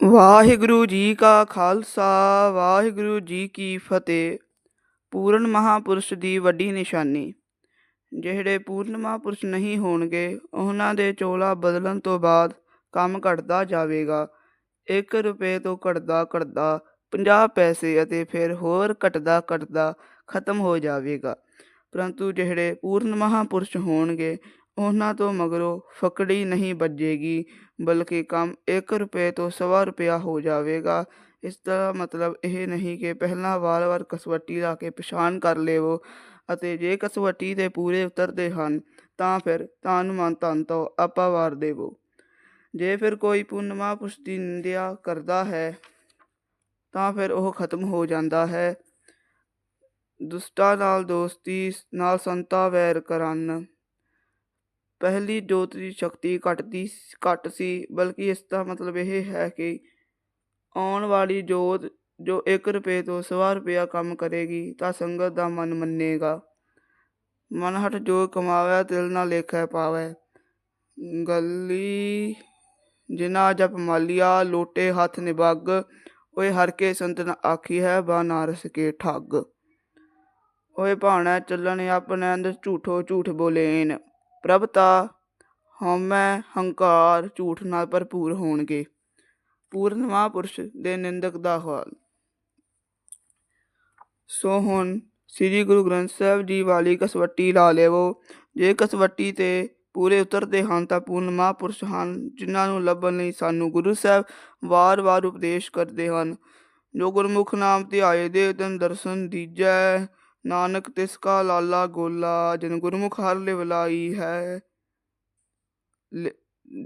ਵਾਹਿਗੁਰੂ ਜੀ ਕਾ ਖਾਲਸਾ, ਵਾਹਿਗੁਰੂ ਜੀ ਕੀ ਫਤਿਹ। ਪੂਰਨ ਮਹਾਪੁਰਸ਼ ਦੀ ਵੱਡੀ ਨਿਸ਼ਾਨੀ। ਜਿਹੜੇ ਪੂਰਨ ਮਹਾਪੁਰਸ਼ ਨਹੀਂ ਹੋਣਗੇ, ਉਹਨਾਂ ਦੇ ਚੋਲਾ ਬਦਲਣ ਤੋਂ ਬਾਅਦ ਕੰਮ ਘਟਦਾ ਜਾਵੇਗਾ। 1 ਰੁਪਏ ਤੋਂ ਘਟਦਾ ਘਟਦਾ 50 ਪੈਸੇ ਅਤੇ ਫਿਰ ਹੋਰ ਘਟਦਾ ਘਟਦਾ ਖਤਮ ਹੋ ਜਾਵੇਗਾ। ਪਰੰਤੂ ਜਿਹੜੇ ਪੂਰਨ ਮਹਾਪੁਰਸ਼ ਹੋਣਗੇ ਉਹਨਾਂ ਤੋਂ ਮਗਰੋਂ ਫਕੜੀ ਨਹੀਂ ਵੱਜੇਗੀ, ਬਲਕਿ ਕੰਮ 1 ਰੁਪਏ ਤੋਂ ਸਵਾ ਰੁਪਇਆ ਹੋ ਜਾਵੇਗਾ। ਇਸ ਦਾ ਮਤਲਬ ਇਹ ਨਹੀਂ ਕਿ ਪਹਿਲਾਂ ਵਾਰ-ਵਾਰ ਕਸਵੱਟੀ ਲਾ ਕੇ ਪਛਾਣ ਕਰ ਲੇਵੋ ਅਤੇ ਜੇ ਕਸਵੱਟੀ ਦੇ ਪੂਰੇ ਉਤਰਦੇ ਹਨ, ਤਾਂ ਫਿਰ ਤਨ ਮਨ ਧਨ ਤੋਂ ਆਪਾ ਵਾਰ ਦੇਵੋ। ਜੇ ਫਿਰ ਕੋਈ ਪੁੰਨ ਪੁਸ਼ਤੀ ਨਿੰਦਿਆ ਕਰਦਾ ਹੈ, ਤਾਂ ਫਿਰ ਉਹ ਖਤਮ ਹੋ ਜਾਂਦਾ ਹੈ। ਦੁਸ਼ਟਾਂ ਨਾਲ ਦੋਸਤੀ ਨਾਲ ਸੰਤਾ ਵੈਰ ਕਰਨ। ਪਹਿਲੀ ਜੋਤ ਦੀ ਸ਼ਕਤੀ ਘਟਦੀ ਘੱਟ ਸੀ, ਬਲਕਿ ਇਸ ਦਾ ਮਤਲਬ ਇਹ ਹੈ ਕਿ ਆਉਣ ਵਾਲੀ ਜੋਤ ਜੋ 1 ਰੁਪਏ ਤੋਂ ਸਵਾ ਰੁਪਇਆ ਕੰਮ ਕਰੇਗੀ, ਤਾਂ ਸੰਗਤ ਦਾ ਮਨ ਮੰਨੇਗਾ। ਮਨ ਹਟ ਜੋ ਕਮਾਵੇ, ਤਿਲ ਨਾ ਲੇਖੈ ਪਾਵੇ। ਗੱਲੀ ਜਿਨਾ ਜਪ ਮਾਲਿਆ, ਲੋਟੇ ਹੱਥ ਨਿਬੱਗ ਓਏ ਹਰ ਕੇ ਸੰਤਨ ਆਖੀ ਹੈ ਬਾਨਾਰਸ ਕੇ ਠੱਗ। ਓਏ ਭਾਣਾ, ਚੱਲਣ ਆਪਣੇ ਅੰਦਰ ਝੂਠੋ ਝੂਠ ਬੋਲੇਨ। ਪ੍ਰਭਤਾ ਹਉਮੈ ਹੰਕਾਰ ਝੂਠ ਨਾਲ ਭਰਪੂਰ ਹੋਣਗੇ। ਪੂਰਨ ਮਹਾਂਪੁਰਸ਼ ਦੇ ਨਿੰਦਕ ਦਾ ਹਾਲ। ਸੋ ਹੁਣ ਸ੍ਰੀ ਗੁਰੂ ਗ੍ਰੰਥ ਸਾਹਿਬ ਜੀ ਵਾਲੀ ਕਸਵੱਟੀ ਲਾ ਲੇਵੋ। ਜੇ ਕਸਵੱਟੀ ਤੇ ਪੂਰੇ ਉਤਰਦੇ ਹਨ ਤਾਂ ਪੂਰਨ ਮਹਾਂਪੁਰਸ਼ ਹਨ, ਜਿਨ੍ਹਾਂ ਨੂੰ ਲੱਭਣ ਲਈ ਸਾਨੂੰ ਗੁਰੂ ਸਾਹਿਬ ਵਾਰ-ਵਾਰ ਉਪਦੇਸ਼ ਕਰਦੇ ਹਨ। ਜੋ ਗੁਰਮੁਖ ਨਾਮ ਤੇ ਆਏ ਦੇ ਤਨ ਦਰਸ਼ਨ ਦੀਜੈ ਨਾਨਕ ਤਿਸ ਕਾ ਲਾਲਾ ਗੋਲਾ, ਜਿਨ ਗੁਰਮੁਖ ਹਰ ਲਿਵਲਾਈ ਹੈ।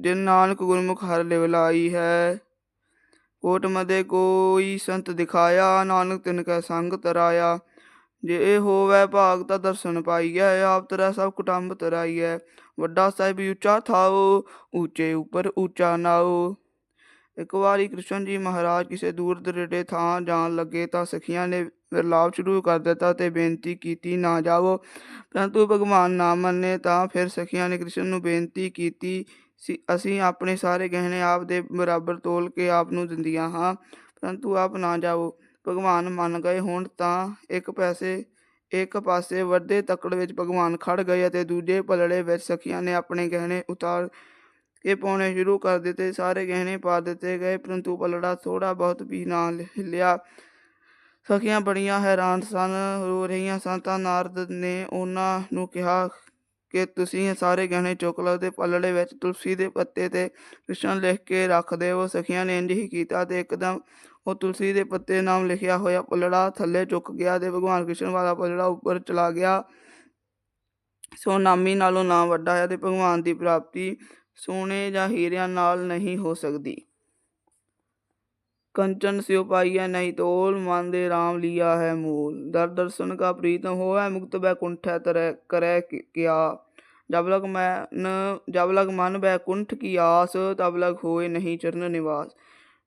ਜਿਨ ਨਾਨਕ ਗੁਰਮੁਖ ਹਰ ਲਿਵਲਾਈ ਹੈ। ਕੋਟ ਮਦੇ ਕੋਈ ਸੰਤ ਦਿਖਾਇਆ, ਨਾਨਕ ਤਿਨ ਕੈ ਸੰਗ ਤਰਾਇਆ। ਜੇ ਇਹ ਹੋਵੇ ਭਾਗ ਤਾਂ ਦਰਸ਼ਨ ਪਾਈਐ, ਆਪ ਤਰਾ ਸਭ ਕੁਟੰਬ ਤਰਾਈਐ। ਵੱਡਾ ਸਾਹਿਬ, ਉੱਚਾ ਥਾਓ, ਉੱਚੇ ਉੱਪਰ ਉੱਚਾ ਨਾਓ। ਇੱਕ ਵਾਰੀ ਕ੍ਰਿਸ਼ਨ ਜੀ ਮਹਾਰਾਜ ਕਿਸੇ ਦੂਰ ਦਰੇਡੇ ਥਾਂ ਜਾਣ ਲੱਗੇ ਤਾਂ ਸਖੀਆਂ ਨੇ ਵਿਰਲਾਪ ਸ਼ੁਰੂ ਕਰ ਦਿੱਤਾ ਤੇ ਬੇਨਤੀ ਕੀਤੀ, ਨਾ ਜਾਵੋ। ਪਰੰਤੂ ਭਗਵਾਨ ਨਾ ਮੰਨੇ ਤਾਂ ਫਿਰ ਸਖੀਆਂ ਨੇ ਕ੍ਰਿਸ਼ਨ ਨੂੰ ਬੇਨਤੀ ਕੀਤੀ, ਸੀ, ਅਸੀਂ ਆਪਣੇ ਸਾਰੇ ਗਹਿਣੇ ਆਪ ਦੇ ਬਰਾਬਰ ਤੋਲ ਕੇ ਆਪ ਨੂੰ ਦਿੰਦੀਆਂ ਹਾਂ, ਪਰੰਤੂ ਆਪ ਨਾ ਜਾਵੋ। ਭਗਵਾਨ ਮੰਨ ਗਏ, ਹੁਣ ਤਾਂ ਇੱਕ ਪੈਸੇ, ਇੱਕ ਪਾਸੇ ਵੱਡੇ ਤਕੜ ਵਿੱਚ ਭਗਵਾਨ ਖੜ ਗਏ ਅਤੇ ਦੂਜੇ ਪਲੜੇ ਵਿੱਚ ਸਖੀਆਂ ਨੇ ਆਪਣੇ ਗਹਿਣੇ ਉਤਾਰ ਕੇ ਪਾਉਣੇ ਸ਼ੁਰੂ ਕਰ ਦਿੱਤੇ। ਸਾਰੇ ਗਹਿਣੇ ਪਾ ਦਿੱਤੇ ਗਏ, ਪਰੰਤੂ ਪਲੜਾ ਥੋੜਾ ਬਹੁਤ ਵੀ ਨਾ ਹਿੱਲਿਆ ਸਖੀਆਂ ਬੜੀਆਂ ਹੈਰਾਨ ਸਨ, ਰੋ ਰਹੀਆਂ ਸਨ ਤਾਂ ਨਾਰਦ ਨੇ ਉਹਨਾਂ ਨੂੰ ਕਿਹਾ ਕਿ ਤੁਸੀਂ ਸਾਰੇ ਗਹਿਣੇ ਚੁੱਕ ਲਓ ਤੇ ਪਲੜੇ ਵਿੱਚ ਤੁਲਸੀ ਦੇ ਪੱਤੇ ਤੇ ਕ੍ਰਿਸ਼ਨ ਲਿਖ ਕੇ ਰੱਖ ਦਿਓ। ਸਖੀਆਂ ਨੇ ਇੰਝ ਹੀ ਕੀਤਾ ਤੇ ਇੱਕਦਮ ਉਹ ਤੁਲਸੀ ਦੇ ਪੱਤੇ ਨਾਮ ਲਿਖਿਆ ਹੋਇਆ ਪੱਲੜਾ ਥੱਲੇ ਚੁੱਕ ਗਿਆ ਤੇ ਭਗਵਾਨ ਕ੍ਰਿਸ਼ਨ ਵਾਲਾ ਪਲੜਾ ਉੱਪਰ ਚਲਾ ਗਿਆ। ਸੋ ਨਾਮੀ ਨਾਲੋਂ ਨਾਮ ਵੱਡਾ ਹੈ ਤੇ ਭਗਵਾਨ ਦੀ ਪ੍ਰਾਪਤੀ ਸੋਨੇ ਜਾਂ ਹੀਰਿਆਂ ਨਾਲ ਨਹੀਂ ਹੋ ਸਕਦੀ। ਕੰਚਨ ਸਿਉ ਪਾਈਐ ਨਹੀਂ ਤੋਲ, ਮਨ ਦੇ RAM ਲਿਆ ਹੈ ਮੂਲ। ਦਰ ਦਰਸ਼ਨ ਕਾ ਪ੍ਰੀਤਮ ਹੋਵੇ ਮੁਕਤ ਬੈਕੁੰਠ ਤਰੈ ਕਰੈ ਕਿ- ਕਿਆ। ਜਬ ਲਗ ਮਨ ਜਬ ਲਗ ਮਨ ਬੈਕੁੰਠ ਕੀ ਆਸ, ਤਬ ਲਗ ਹੋਏ ਨਹੀਂ ਚਰਨ ਨਿਵਾਸ।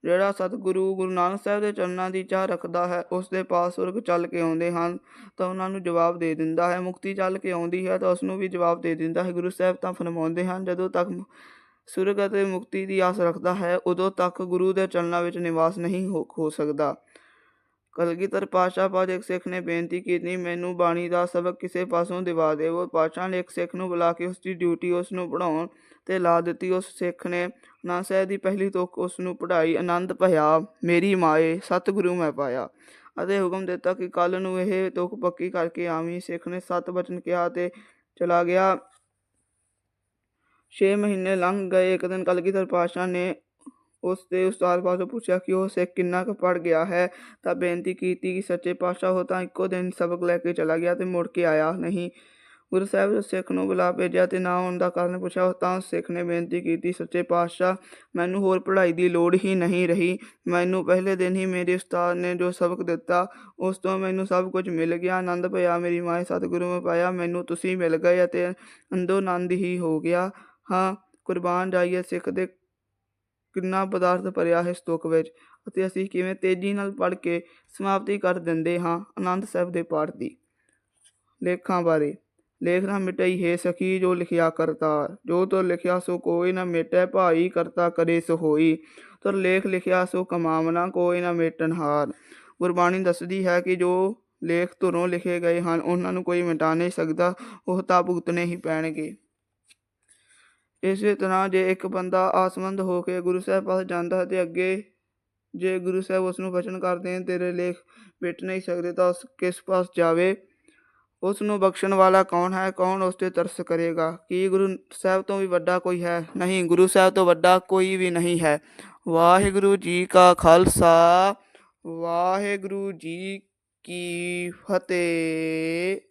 ਜਿਹੜਾ ਸਤਿਗੁਰੂ ਗੁਰੂ ਨਾਨਕ ਸਾਹਿਬ ਦੇ ਚਰਨਾਂ ਦੀ ਚਾਹ ਰੱਖਦਾ ਹੈ ਉਸ ਦੇ ਪਾਸ ਸੁਰਗ ਚੱਲ ਕੇ ਆਉਂਦੇ ਹਨ, ਤਾਂ ਉਹਨਾਂ ਨੂੰ ਜਵਾਬ ਦੇ ਦਿੰਦਾ ਹੈ। ਮੁਕਤੀ ਚੱਲ ਕੇ ਆਉਂਦੀ ਹੈ, ਤਾਂ ਉਸ ਨੂੰ ਵੀ ਜਵਾਬ ਦੇ ਦਿੰਦਾ ਹੈ। ਗੁਰੂ ਸਾਹਿਬ ਤਾਂ ਫਰਮਾਉਂਦੇ ਹਨ, ਜਦੋਂ ਤੱਕ ਸੁਰਗ ਅਤੇ ਮੁਕਤੀ ਦੀ ਆਸ ਰੱਖਦਾ ਹੈ, ਉਦੋਂ ਤੱਕ ਗੁਰੂ ਦੇ ਚਰਨਾਂ ਵਿੱਚ ਨਿਵਾਸ ਨਹੀਂ ਹੋ ਹੋ ਸਕਦਾ। ਕਲਗੀਧਰ ਪਾਤਸ਼ਾਹ ਪਾਦ ਇੱਕ ਸਿੱਖ ਨੇ ਬੇਨਤੀ ਕੀਤੀ, ਮੈਨੂੰ ਬਾਣੀ ਦਾ ਸਬਕ ਕਿਸੇ ਪਾਸੋਂ ਦਿਵਾ ਦੇਵੋ ਪਾਤਸ਼ਾਹ ਨੇ ਇੱਕ ਸਿੱਖ ਨੂੰ ਬੁਲਾ ਕੇ ਉਸ ਦੀ ਡਿਊਟੀ ਉਸ ਨੂੰ ਪੜਾਉਣ ਤੇ ਲਾ ਦਿੱਤੀ। ਉਸ ਸਿੱਖ ਨੇ ਅਨੰਦ ਸਾਹਿਬ ਦੀ ਪਹਿਲੀ ਤੁਕ ਉਸ ਨੂੰ ਪੜਾਈ ਆਨੰਦ ਭਇਆ, ਮੇਰੀ ਮਾਏ, ਸਤਿਗੁਰੂ ਮੈਂ ਪਾਇਆ। ਅਤੇ ਹੁਕਮ ਦਿੱਤਾ ਕਿ ਕੱਲ ਨੂੰ ਇਹ ਤੁਕ ਪੱਕੀ ਕਰਕੇ ਆਵੀਂ। ਸਿੱਖ ਨੇ ਸਤ ਬਚਨ ਕਿਹਾ ਤੇ ਚਲਾ ਗਿਆ। 6 ਮਹੀਨੇ ਲੰਘ ਗਏ। ਇੱਕ ਦਿਨ ਕਲਗੀਧਰ ਪਾਤਸ਼ਾਹ ਨੇ ਉਸ ਦੇ ਉਸਤਾਦ ਪਾਸੋਂ ਪੁੱਛਿਆ ਕਿ ਉਹ ਸਿੱਖ ਕਿੰਨਾ ਕੁ ਪੜ ਗਿਆ ਹੈ? ਤਾਂ ਬੇਨਤੀ ਕੀਤੀ ਕਿ ਸੱਚੇ ਪਾਤਸ਼ਾਹ ਉਹ ਤਾਂ ਇੱਕੋ ਦਿਨ ਸਬਕ ਲੈ ਕੇ ਚਲਾ ਗਿਆ ਤੇ ਮੁੜ ਕੇ ਆਇਆ ਨਹੀਂ। ਗੁਰੂ ਸਾਹਿਬ ਨੇ ਸਿੱਖ ਨੂੰ ਬੁਲਾ ਭੇਜਿਆ ਤੇ ਨਾ ਆਉਣ ਦਾ ਕਾਰਨ ਪੁੱਛਿਆ ਤਾਂ ਸਿੱਖ ਨੇ ਬੇਨਤੀ ਕੀਤੀ, ਸੱਚੇ ਪਾਤਸ਼ਾਹ, ਮੈਨੂੰ ਹੋਰ ਪੜ੍ਹਾਈ ਦੀ ਲੋੜ ਹੀ ਨਹੀਂ ਰਹੀ। ਮੈਨੂੰ ਪਹਿਲੇ ਦਿਨ ਹੀ ਮੇਰੇ ਉਸਤਾਦ ਨੇ ਜੋ ਸਬਕ ਦਿੱਤਾ, ਉਸ ਤੋਂ ਮੈਨੂੰ ਸਭ ਕੁਝ ਮਿਲ ਗਿਆ। ਆਨੰਦ ਪਿਆ ਮੇਰੀ ਮਾਂ ਸਤਿਗੁਰੂ ਮੈਂ ਪਾਇਆ, ਮੈਨੂੰ ਤੁਸੀਂ ਮਿਲ ਗਏ ਅਤੇ ਅੰਦੋ ਆਨੰਦ ਹੀ ਹੋ ਗਿਆ। ਹਾਂ, ਕੁਰਬਾਨ ਜਾਈਏ ਸਿੱਖ ਦੇ ਕਿੰਨਾ ਪਦਾਰਥ ਭਰਿਆ ਹੈ ਸਤੁਕ ਵਿੱਚ ਅਤੇ ਅਸੀਂ ਕਿਵੇਂ ਤੇਜ਼ੀ ਨਾਲ ਪੜ੍ਹ ਕੇ ਸਮਾਪਤੀ ਕਰ ਦਿੰਦੇ ਹਾਂ ਆਨੰਦ ਸਾਹਿਬ ਦੇ ਪਾਠ ਦੀ। ਲੇਖਾਂ ਬਾਰੇ, ਲੇਖ ਨਾ ਮਿਟਈ ਹੈ ਸਖੀ ਜੋ ਲਿਖਿਆ ਕਰਤਾਰ ਜੋ ਤੋ ਲਿਖਿਆ ਸੋ ਕੋਈ ਨਾ ਮਿਟੈ ਭਾਈ ਕਰਤਾ ਕਰੇ ਸੋ ਹੋਈ, ਤੁਰ ਲੇਖ ਲਿਖਿਆ ਸੋ ਕਮਾਵਨਾ ਕੋਈ ਨਾ ਮੇਟਨ ਹਾਰ। ਗੁਰਬਾਣੀ ਦੱਸਦੀ ਹੈ ਕਿ ਜੋ ਲੇਖ ਧੁਰੋਂ ਲਿਖੇ ਗਏ ਹਨ, ਉਹਨਾਂ ਨੂੰ ਕੋਈ ਮਿਟਾ ਨਹੀਂ ਸਕਦਾ, ਉਹ ਤਾਂ ਭੁਗਤਣੇ ਹੀ ਪੈਣਗੇ। ਇਸੇ ਤਰ੍ਹਾਂ ਜੇ ਇੱਕ ਬੰਦਾ ਆਸਮੰਦ ਹੋ ਕੇ ਗੁਰੂ ਸਾਹਿਬ ਪਾਸ ਜਾਂਦਾ ਹੈ ਤੇ ਅੱਗੇ ਜੇ ਗੁਰੂ ਸਾਹਿਬ ਉਸ ਨੂੰ ਵਚਨ ਕਰ ਦੇਣ ਤੇਰੇ ਲੇਖ ਮਿਟ ਨਹੀਂ ਸਕਦੇ ਤਾਂ ਉਸ ਕਿਸ ਪਾਸ ਜਾਵੇ? ਉਸ ਨੂੰ ਬਖਸ਼ਣ ਵਾਲਾ ਕੌਣ ਹੈ? ਕੌਣ ਉਸ ਤੇ ਤਰਸ ਕਰੇਗਾ? ਕੀ ਗੁਰੂ ਸਾਹਿਬ ਤੋਂ ਵੀ ਵੱਡਾ ਕੋਈ ਹੈ? ਨਹੀਂ, ਗੁਰੂ ਸਾਹਿਬ ਤੋਂ ਵੱਡਾ ਕੋਈ ਵੀ ਨਹੀਂ ਹੈ। ਵਾਹਿਗੁਰੂ ਜੀ ਕਾ ਖਾਲਸਾ। ਵਾਹਿਗੁਰੂ ਜੀ ਕੀ ਫਤਿਹ।